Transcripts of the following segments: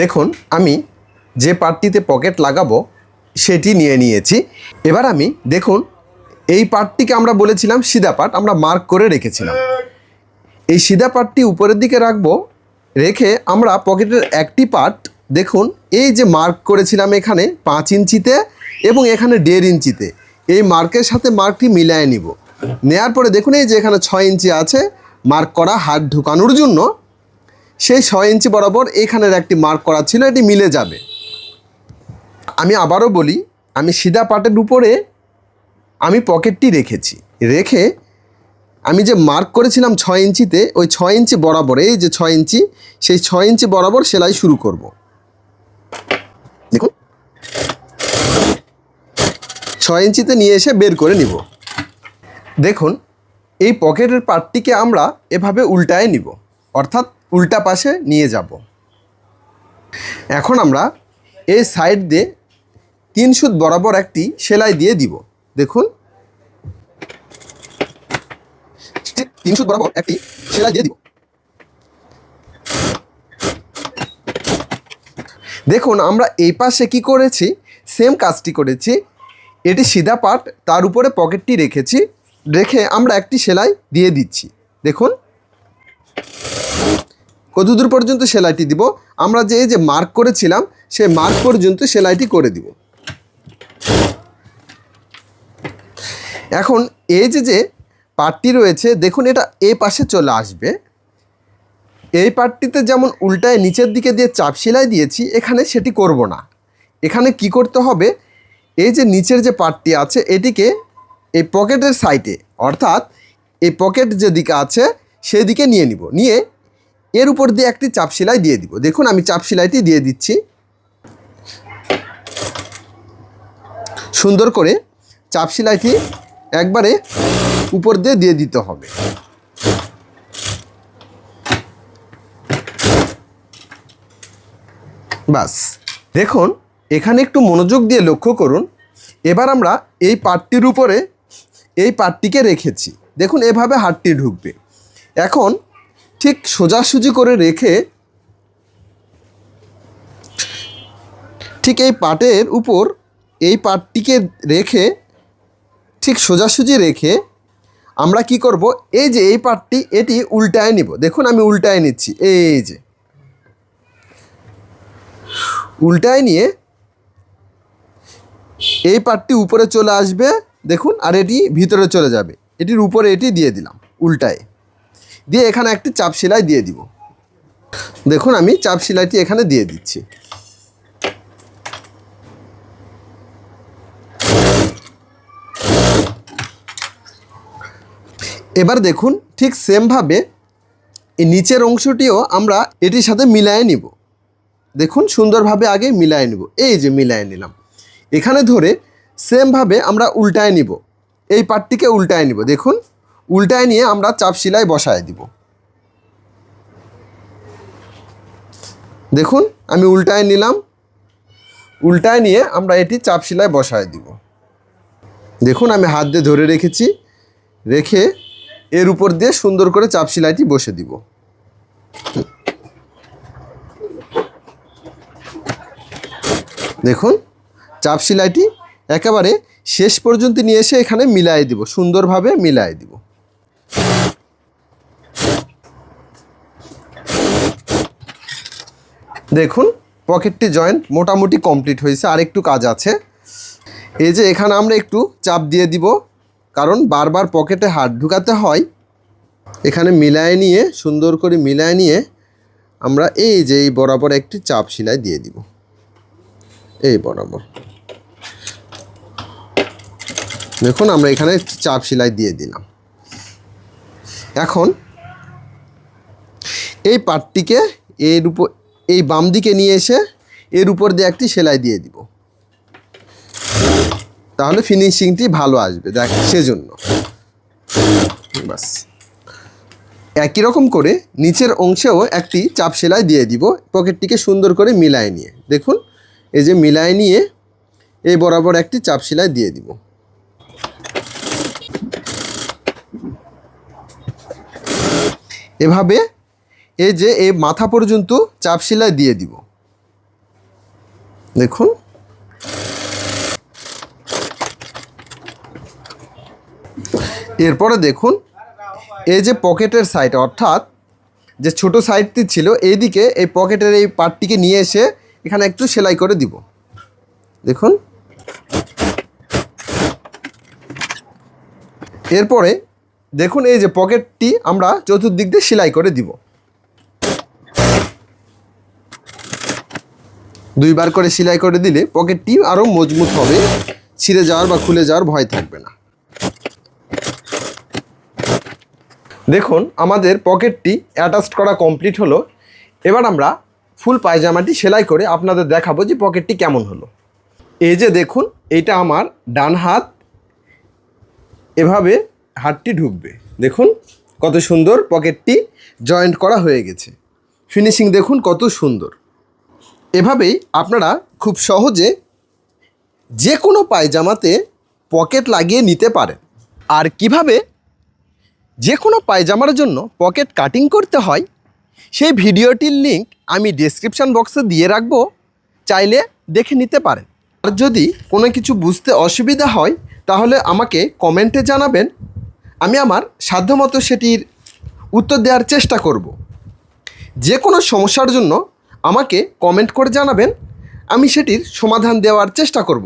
দেখুন, আমি যে পার্টটিতে পকেট লাগাবো, সেটি নিয়ে নিয়েছি। এবার আমি, দেখুন, এই পার্টটিকে আমরা বলেছিলাম সিধা পার্ট আমরা মার্ক করে রেখেছিলাম। এই সিধা পার্টটি উপরের দিকে রাখব, রেখে আমরা পকেটের একটি পার্ট, দেখুন, এই যে মার্ক করেছিলাম এখানে পাঁচ ইঞ্চিতে এবং এখানে দেড় ইঞ্চিতে, এই মার্কের সাথে মার্কটি মিলায় নিব। নেয়ার পরে দেখুন, এই যে এখানে ছয় ইঞ্চি আছে, মার্ক করা হাত ঢুকানোর জন্য সেই ছয় ইঞ্চি বরাবর এখানের একটি মার্ক করা ছিল, এটি মিলে যাবে। আমি আবারও বলি, আমি সিধা পাটের উপরে আমি পকেটটি রেখেছি। রেখে আমি যে মার্ক করেছিলাম ছয় ইঞ্চিতে, ওই ছয় ইঞ্চি বরাবর, এই যে ছয় ইঞ্চি, সেই ছয় ইঞ্চি বরাবর সেলাই শুরু করব। দেখুন। ছয় ইঞ্চিতে নিয়ে এসে বের করে নিব। দেখুন, এই পকেটের পার্টটিকে আমরা এভাবে উল্টায় নিব। অর্থাৎ উল্টা পাশে নিয়ে যাব। এখন আমরা এই সাইড দিয়ে তিন সুত বরাবর একটি সেলাই দিয়ে দিব। দেখুন। তিন সুত বরাবর একটি সেলাই দিয়ে দিব। দেখুন, আমরা এই পাশে কি করেছি? সেম কাজটি করেছি। এটি সিধা পাট তার উপরে পকেটটি রেখেছি। রেখে আমরা একটি সেলাই দিয়ে দিচ্ছি। দেখুন। কতদূর পর্যন্ত সেলাইটি দিব? আমরা যে এই যে মার্ক করেছিলাম, সেই মার্ক পর্যন্ত সেলাইটি করে দিব। এখন এই যে যে পাটটি রয়েছে, দেখুন এটা এই পাশে চলে আসবে। এই পাটটিতে যেমন উল্টায় নিচের দিকে দিয়ে চাপ সেলাই দিয়েছি, এখানে সেটি করব না। এখানে কি করতে হবে? এই যে নিচের যে পাটটি আছে, এটিকে এই পকেটের সাইডে অর্থাৎ এই পকেট যেদিকে আছে, সেদিকে নিয়ে নিব। নিয়ে এর উপর দিয়ে একটি চাপ সেলাই দিয়ে দিব। দেখুন, আমি চাপ সেলাইটি দিয়ে দিচ্ছি। সুন্দর করে চাপ সেলাইটি একবারে উপর দিয়ে দিয়ে দিতে হবে। বাস। দেখুন, এখানে একটু মনোযোগ দিয়ে লক্ষ্য করুন। এবার আমরা এই পাটটির উপরে এই পাটটিকে রেখেছি। দেখুন, এভাবে হাতটি ঢুকবে। এখন ঠিক সোজাসুজি করে রেখে ঠিক এই পাটের উপর এই পাটটিকে রেখে ঠিক সোজাসুজি রেখে আমরা কি করব? এই যে এই পাটটি, এটি উল্টায় নিব। দেখুন, আমি উল্টায় নিচ্ছি। এই যে। উল্টায় নিয়ে এই পাটটি উপরে চলে আসবে। দেখুন, আর এটি ভিতরে চলে যাবে। এটির উপরে এটি দিয়ে দিলাম, উল্টায়। দিয়ে এখানে একটি চাপ সেলাই দিয়ে দিব। দেখুন, আমি চাপ সেলাইটি এখানে দিয়ে দিচ্ছি। এবার দেখুন, ঠিক সেমভাবে এই নিচের অংশটিও আমরা এটির সাথে মিলায়ে নিব। দেখুন, সুন্দরভাবে আগে মিলায়ে নিব। এই যে মিলায়ে নিলাম। এখানে ধরে সেমভাবে আমরা উল্টায় নিব। এই পাটটিকে উল্টায় নিব। দেখুন উল্টায় নিয়ে আমরা চাপ সেলাই বসায় দিব। দেখুন, আমি উল্টায় নিলাম। উল্টায় নিয়ে আমরা এটি চাপ সেলাই বসায় দিব। দেখুন, আমি হাত দিয়ে ধরে রেখেছি। রেখে এর উপর দিয়ে সুন্দর করে চাপ সেলাইটি বসে দিব। দেখুন, চাপ সেলাইটি একেবারে শেষ পর্যন্ত নিয়ে এসে এখানে মিলাই দিব, সুন্দরভাবে মিলাই দিব। দেখুন পকেটটি জয়েন্ট মোটামুটি কমপ্লিট হয়েছে আর একটু কাজ আছে। এই যে এখানে আমরা একটু চাপ দিয়ে দিব, কারণ বারবার পকেটে হাত ঢুকাতে হয়। এখানে মিলায় নিয়ে, সুন্দর করে মিলায় নিয়ে আমরা এই যে এই বরাবর একটি চাপ সেলাই দিয়ে দিব। এই বরাবর। দেখুন, আমরা এখানে চাপ সেলাই দিয়ে দিলাম। এখন এই পাটটিকে এর উপর এই বাম দিকে নিয়ে এসে এর উপর দিয়ে একটি সেলাই দিয়ে দিব। তাহলে ফিনিশিংটি ভালো আসবে, দেখ, সেজন্য। বাস। একই রকম করে নিচের অংশেও একটি চাপ সেলাই দিয়ে দিব, পকেটটিকে সুন্দর করে মিলায় নিয়ে। দেখুন, এই যে মিলায় নিয়ে এই বরাবর একটি চাপ সেলাই দিয়ে দিব। এভাবে এই যে এই মাথা পর্যন্ত চাপ সেলাই দিয়ে দিব। দেখুন। এরপরে দেখুন, এই যে পকেটের সাইড অর্থাৎ যে ছোট সাইডটি ছিল, এইদিকে এই পকেটের এই পার্টটিকে নিয়ে এসে এখানে একটু সেলাই করে দিব। দেখুন। এরপরে দেখুন, এই যে পকেটটি আমরা চতুর্দিক দিয়ে সেলাই করে দিব। দুইবার করে সেলাই করে দিলে পকেটটি আরও মজবুত হবে। ছিঁড়ে যাওয়ার বা খুলে যাওয়ার ভয় থাকবে না। দেখুন, আমাদের পকেটটি অ্যাটাচড করা কমপ্লিট হলো। এবার আমরা ফুল পায়জামাটি সেলাই করে আপনাদের দেখাবো যে পকেটটি কেমন হলো। এই যে দেখুন, এইটা আমার ডান হাত। এভাবে হাতটি ঢুকবে। দেখুন, কত সুন্দর পকেটটি জয়েন্ট করা হয়ে গেছে। ফিনিশিং দেখুন কত সুন্দর। এভাবেই আপনারা খুব সহজে যে কোনো পায়জামাতে পকেট লাগিয়ে নিতে পারেন। আর কীভাবে? যে কোনো পায়জামার জন্য পকেট কাটিং করতে হয়, সেই ভিডিওটির লিঙ্ক আমি ডেসক্রিপশান বক্সে দিয়ে রাখব, চাইলে দেখে নিতে পারেন। আর যদি কোনো কিছু বুঝতে অসুবিধা হয়, তাহলে আমাকে কমেন্টে জানাবেন। আমি আমার সাধ্যমতো সেটির উত্তর দেওয়ার চেষ্টা করব। যে কোনো সমস্যার জন্য আমাকে কমেন্ট করে জানাবেন আমি সেটির সমাধান দেওয়ার চেষ্টা করব।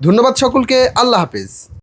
ধন্যবাদ সকলকে আল্লাহ হাফেজ।